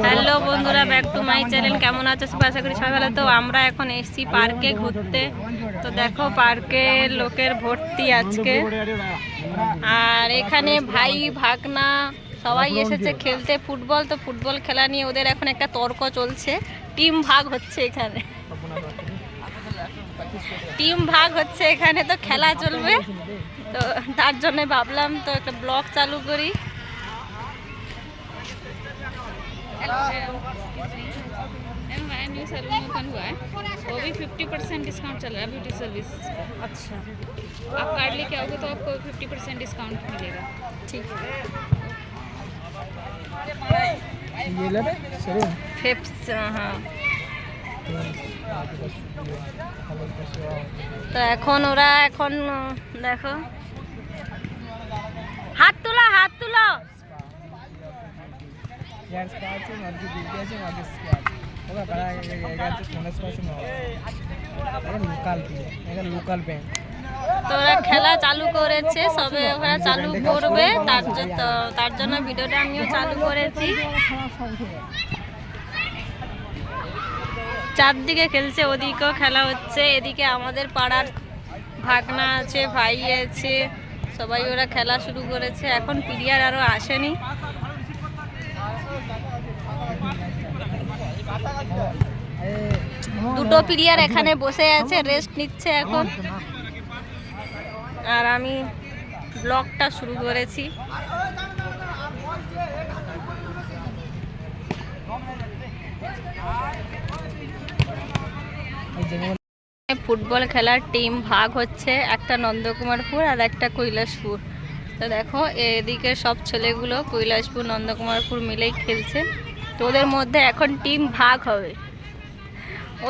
Hello বন্ধুরা back to my channel কেমন আছো? সবাই আশা করি সবাই ভালো। তো আমরা এখন এসেছি পার্কে ঘুরতে। তো দেখো, পার্কে লোকের ভর্তি আজকে। আর এখানে ভাই, ভাগনা সবাই এসেছে খেলতে ফুটবল। তো ফুটবল খেলা নিয়ে ওদের এখন একটা তর্ক চলছে। টিম ভাগ হচ্ছে এখানে। টিম ভাগ হচ্ছে এখানে। তো খেলা চলবে। তো তার জন্য ভাবলাম, তো একটা ব্লগ চালু করি। मैम हमारा न्यू सैलून ओपन हुआ है वो भी फिफ्टी परसेंट डिस्काउंट चल रहा है ब्यूटी सर्विस আচ্ছা आप कार्ड लेके आओगे तो आपको फिफ्टी परसेंट डिस्काउंट मिलेगा ঠিক ये लेबे सरूम ফেপস হ্যাঁ তো এখন ওরা এখন উম, দেখো হাত তুলো হাত তুলো তো ওরা খেলা চালু করেছে সবে ওরা চালু করবে। তার জন্য তার জন্য ভিডিওটা আমিও চালু করেছি। চারদিকে খেলছে ওদিকেও খেলা হচ্ছে। এদিকে আমাদের পাড়ার ভাগনা আছে ভাই আছে সবাই ওরা খেলা শুরু করেছে। এখন প্লেয়ার আরও আসেনি। দুটো প্লেয়ার এখানে বসে আছে রেস্ট নিচ্ছে এখন। আর আমি ব্লগটা শুরু করেছি। ফুটবল খেলার টিম ভাগ হচ্ছে, একটা নন্দকুমারপুর আর একটা কৈলাসপুর। তো দেখো, এদিকে সব ছেলেগুলো কৈলাসপুর, নন্দকুমারপুর মিলেই খেলছে। ওদের মধ্যে এখন টিম ভাগ হবে।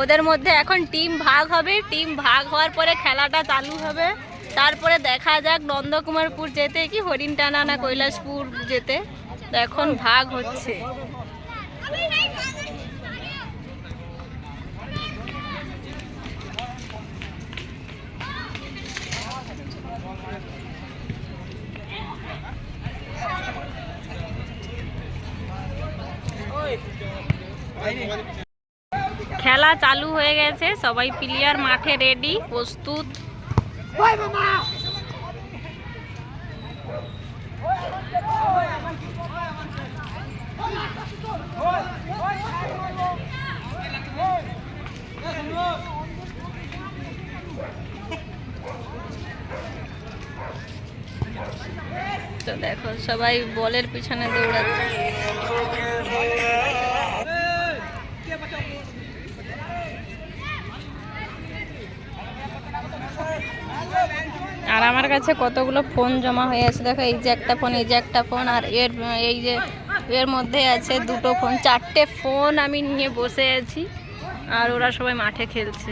ওদের মধ্যে এখন টিম ভাগ হবে, টিম ভাগ হওয়ার পরে খেলাটা চালু হবে। তারপরে দেখা যাক নন্দকুমারপুর যেতে কি হরিণ টানা না কৈলাসপুর যেতে। তো এখন ভাগ হচ্ছে। খেলা চালু হয়ে গেছে, সবাই প্লেয়ার মাঠে রেডি প্রস্তুত। তো দেখো, সবাই বলের পিছনে দৌড়াচ্ছে। আর আমার কাছে কতগুলো ফোন জমা হয়ে আছে, দেখো, এই যে একটা ফোন, এই যে একটা ফোন, আর এর, এই যে এর মধ্যে আছে দুটো ফোন, চারটে ফোন আমি নিয়ে বসে আছি, আর ওরা সবাই মাঠে খেলছে।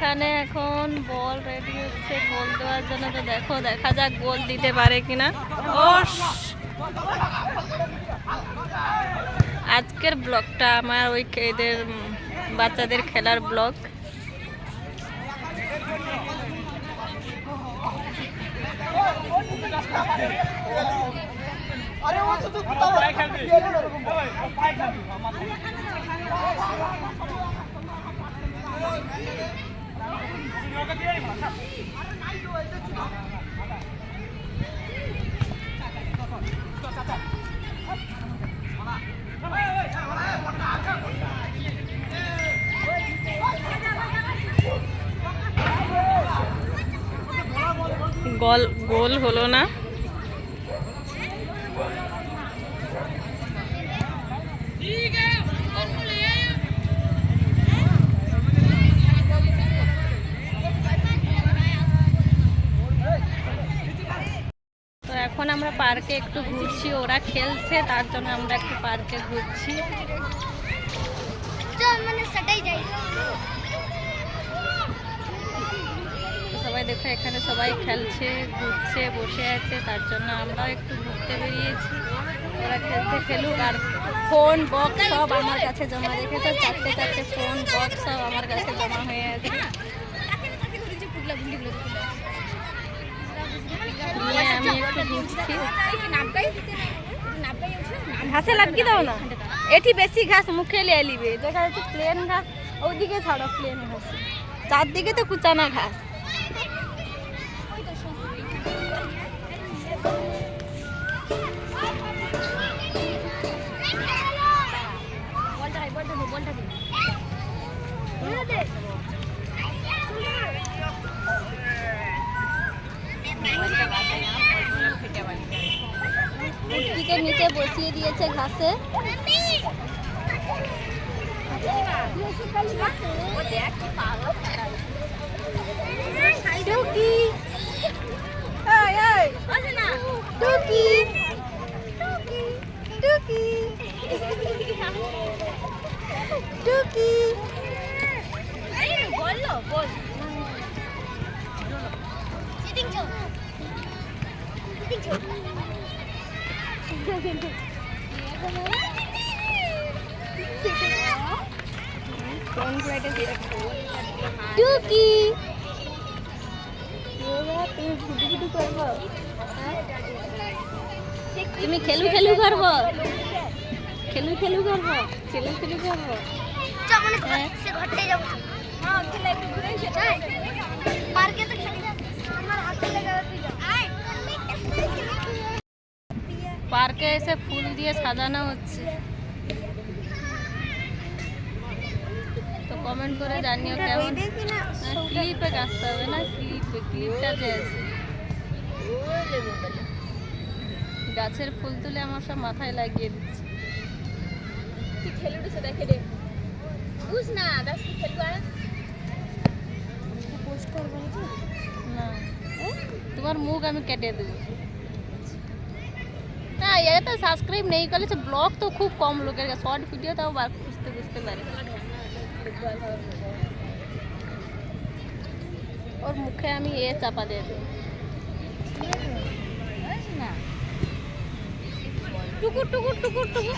এখানে এখন বল রেডি হচ্ছে গোল দেওয়ার জন্য তো দেখো, দেখা যাক গোল দিতে পারে কিনা। আজকের ব্লগটা আমার ওই এদের বাচ্চাদের খেলার ব্লগ। আরে ও গল গোল হলো না। পার্কে একটু ঘুরছি ওরা খেলছে তার জন্য আমরা একটু পার্কে ঘুরছি। মানে সবাই দেখো এখানে সবাই খেলছে ঘুরছে বসে আছে তার জন্য আমরাও একটু ঘুরতে বেরিয়েছি। ওরা খেলতে খেলুক আর ফোন বক্স সব আমার কাছে জমা রেখেছে চারটে চারটে ফোন বক্স সব আমার কাছে জমা হয়ে আছে নিয়ে আমি একটু ঘুরছি ঘাসে লাগিয়ে দাও না। এটি বেশি ঘাস মুখে লিয়ে নিবে দেখা যাচ্ছে প্লেন ঘাস। ওইদিকে ছাড়ো প্লেন ঘাস। চারদিকে তো কুচানা ঘাস। মুটকিকে নিচে বসিয়ে দিয়েছে ঘাসে টুকি টুকি চিটিং চল টুকি তুমি খেলু খেলু করব। খেলু খেলু করব। খেলু খেলু করব। মানে সে যাব। হ্যাঁ খেলে ঘুরে যাই। পার্কে তো খেলি না আমার হাতে লেগে যাবে, তুই যা আয় পার্কে এসে ফুল দিয়ে সাজানো হচ্ছে। তো কমেন্ট করে জানিও কেমন। ক্লিপে কাটতে হবে না? ক্লিপে ক্লিপটা যে আছে। গাছের ফুল তুলে আমার সব মাথায় লাগিয়ে দিচ্ছে। না তোমার মুখ আমি কেটে দেবো। না এটা তো সাবস্ক্রাইব নেই, করলে ব্লগ তো খুব কম লোকের শর্ট ভিডিও তাও বার বুঝতে পারে। ওর মুখে আমি এ চাপা দিয়ে দেবো। টুকুর টুকুর টুকুর টুকুর।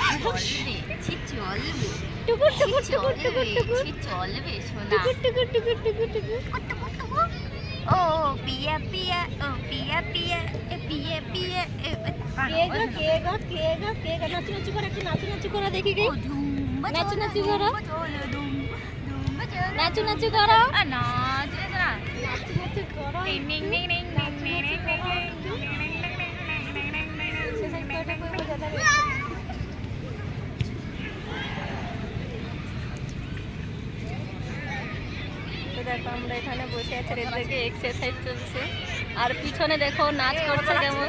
টুকুর টুকুর টুকুর টুকুর টুকুর। চলবে শোনা টুকুর টুকুর টুকুর টুকুর টুকুর। ও পিয়া পিয়া, ও, পিয়া পিয়া, এ, পিয়া পিয়া নাচুনাচু দেখো আমরা এখানে বসে আছি এদিকে এক্সারসাইজ চলছে আর পিছনে দেখো নাচ করছে কেমন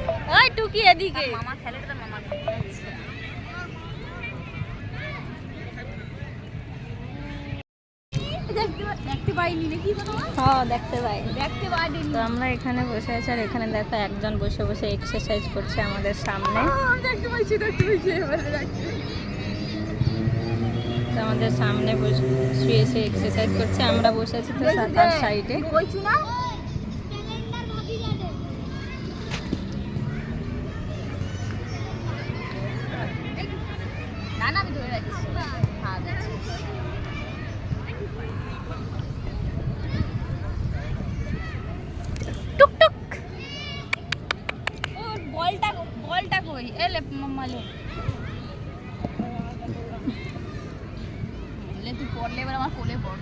ওই টুকি এদিকে। মামা খেলে তো মামা দেখতে পাইনি নাকি হ্যাঁ দেখতে পাই দেখতে পাইনি। তো আমরা এখানে বসে আছি আর এখানে দেখো একজন বসে বসে এক্সারসাইজ করছে আমাদের সামনে। দেখতে পাইছি দেখতে এবারে দেখতে তো আমাদের সামনে বসে শুয়ে এক্সারসাইজ করছে আমরা বসে আছি তো সাইডে বলছি না না না আমি ধরে রাখছি হ্যাঁ দেখছি টুক মালুম বললে তুই পড়লে এবার আমার কোলে পড়।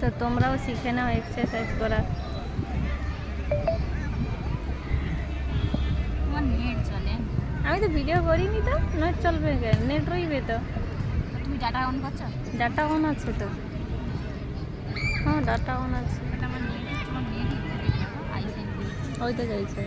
তো তোমরাও শিখে নাও এক্সারসাইজ করা। আমি তো ভিডিও করিনি তো নেট চলবে নেট রইবে তো। তুমি ডাটা অন করছ? ডাটা অন আছে তো। হ্যাঁ ডাটা অন আছে। ওইটা যাইছে।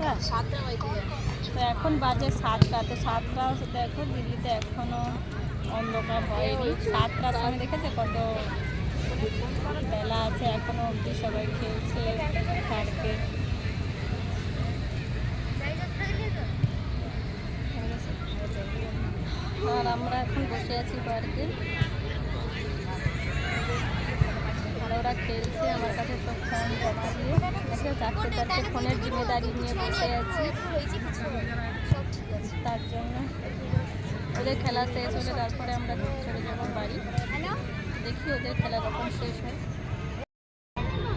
সাতটা? সাতটা তো এখন বাজে সাতটা। তো সাতটা দেখো, দিল্লিতে এখনও অন্ধকার হয়নি। সাতটার সময় দেখেছে কত বেলা আছে এখনও অবধি সবাই খেলছে পার্কে আর আমরা এখন বসে আছি পার্কে আর ওরা খেলছে, আমার কাছে সব ফোন জমা দিয়ে। দেখো, চারটে চারটে ফোনের জিম্মেদারি নিয়ে বসে আছি। তার জন্য ওদের খেলা শেষ হলে তারপরে আমরা চলে যাব বাড়ি। দেখি ওদের খেলা কখন শেষ হয়।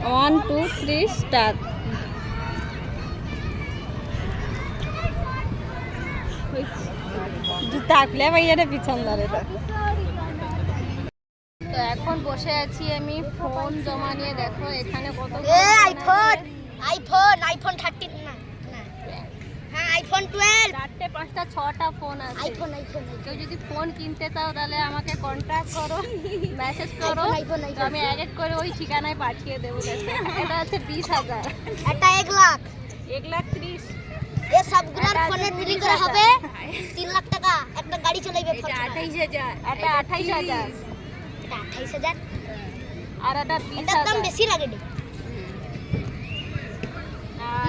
ওয়ান টু থ্রি স্টার্ট জুতা আঁকলে ভাইয়াটা পিছন ধরে তো এখন বসে আছি আমি ফোন জমা নিয়ে দেখো এখানে কত এ আইফোন আইফোন আইফোন থার্টিন না। হ্যাঁ আইফোন টুয়েলভ চারটে পাঁচটা ছটা ফোন আছে। আইফোন আইফোন কেউ যদি ফোন কিনতে চাও তাহলে আমাকে কন্ট্যাক্ট করো মেসেজ করো। তো আমি এক এক করে ওই ঠিকানায় পাঠিয়ে দেবো। এটা হচ্ছে বিশ হাজার। একটা এক লাখ। এক লাখ ত্রিশ। এ সবগুলোর ফোনে বিলি করা হবে। তিন লাখ টাকা। একটা গাড়ি চলাইবে আঠাইশ হাজার। এটা আঠাইশ হাজার। এটা আঠাইশ হাজার। আর এটা বিশ দাম বেশি লাগে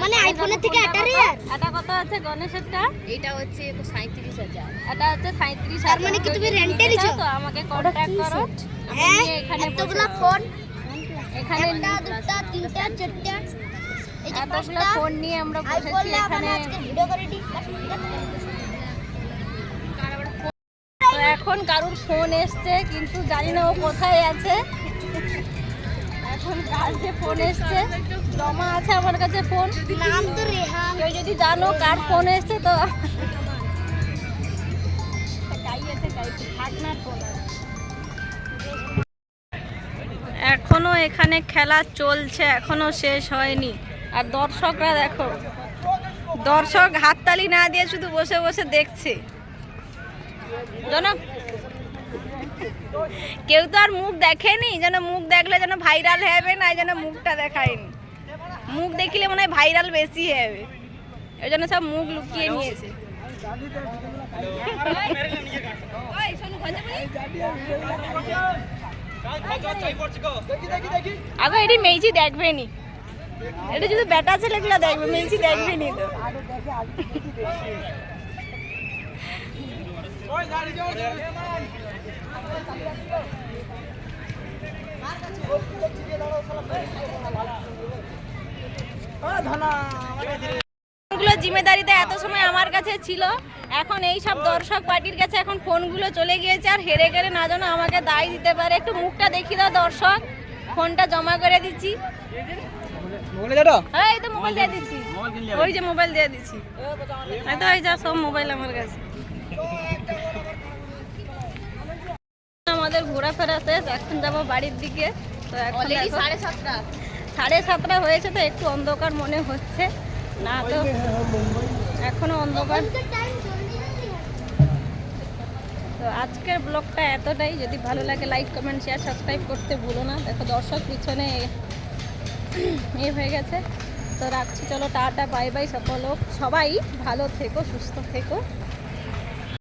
মানে আইফোনের থেকে কত? আর? এটা কত আছে গণেশেরটা? এটা হচ্ছে সাঁত্রিশ হাজার। এটা হচ্ছে সাঁত্রিশ তার মানে কি তুমি রেন্টে নিছো? তো আমাকে কন্ট্যাক্ট করো। আমি হ্যাঁ এখানে এতগুলো ফোন এখানে একটা দুটা তিনটা চারটা। এই যে পাঁচটা। ফোন নিয়ে আমরা বসেছি এখানে। আজকে ভিডিও করে দিই। এখন কারুর ফোন এসছে কিন্তু জানি না ও কোথায় আছে। এখন কার যে ফোন এসছে। জমা আছে আমার কাছে ফোন নাম তো রেহান। কেউ যদি জানো কার ফোন এসছে তো। এখনও এখানে খেলা চলছে এখনও শেষ হয়নি। আর দর্শকরা দেখো দর্শক হাততালি না দিয়ে শুধু বসে বসে দেখছে। জানো কেউ তো আর মুখ দেখেনি, যেন মুখ দেখলে যেন ভাইরাল হবে না জন্য মুখটা দেখায়নি। মুখ দেখিলে মনে হয় ভাইরাল বেশি হবে। ওই জন্য সব মুখ লুকিয়ে নিয়েছে। আগে, এটি মেইছি দেখবে নি এটা শুধু বেটা ছেলেগুলো দেখবে মেইছি দেখবে নি তো ফোনগুলো জিম্মেদারিতে এত সময় আমার কাছে ছিল। এখন এই সব দর্শক পার্টির কাছে এখন ফোনগুলো চলে গিয়েছে আর হেরে গেলে না যেন আমাকে দায় দিতে পারে। একটু মুখটা দেখিয়ে দাও দর্শক। ফোনটা জমা করে দিচ্ছি। হ্যাঁ, এই তো মোবাইল দিয়ে দিচ্ছি। ওই যে মোবাইল দিয়ে দিচ্ছি। এই তো এই যা সব মোবাইল আমার কাছে। আমাদের ঘোরাফেরা শেষ এখন যাব বাড়ির দিকে। তো এখন সাড়ে সাতটা। সাড়ে সাতটা হয়েছে তো একটু অন্ধকার মনে হচ্ছে। না তো, এখনও অন্ধকার। তো আজকের ব্লগটা এতটাই। যদি ভালো লাগে লাইক কমেন্ট শেয়ার সাবস্ক্রাইব করতে ভুলো না। দেখো দর্শক পিছনে এ হয়ে গেছে। তো রাখছি, চলো টাটা বাই বাই সকল সবাই ভালো থেকো, সুস্থ থেকো।